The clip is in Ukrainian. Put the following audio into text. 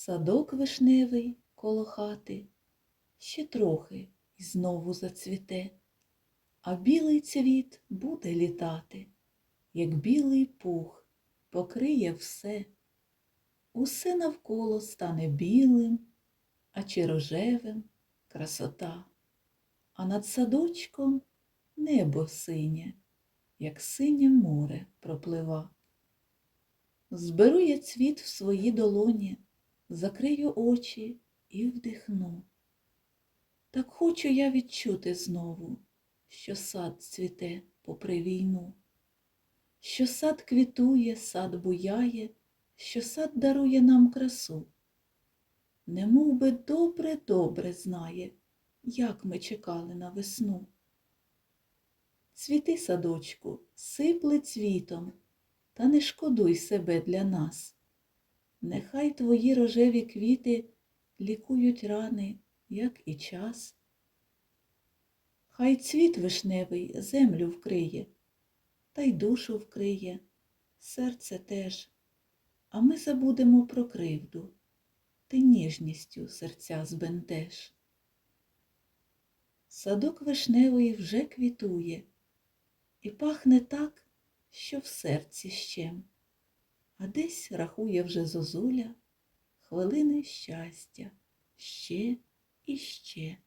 Садок вишневий коло хати ще трохи і знову зацвіте, а білий цвіт буде літати, як білий пух покриє все. Усе навколо стане білим, а чи рожевим красота, а над садочком небо синє, як синє море проплива. Зберу я цвіт в свої долоні, закрию очі і вдихну. Так хочу я відчути знову, що сад цвіте попри війну, що сад квітує, сад буяє, що сад дарує нам красу. Немов би добре-добре знає, як ми чекали на весну. Цвіти, садочку, сипли цвітом, та не шкодуй себе для нас. Нехай твої рожеві квіти лікують рани, як і час. Хай цвіт вишневий землю вкриє, та й душу вкриє, серце теж, а ми забудемо про кривду, ти ніжністю серця збентеж. Садок вишневий вже квітує і пахне так, що в серці щем, а десь рахує вже зозуля хвилини щастя ще і ще.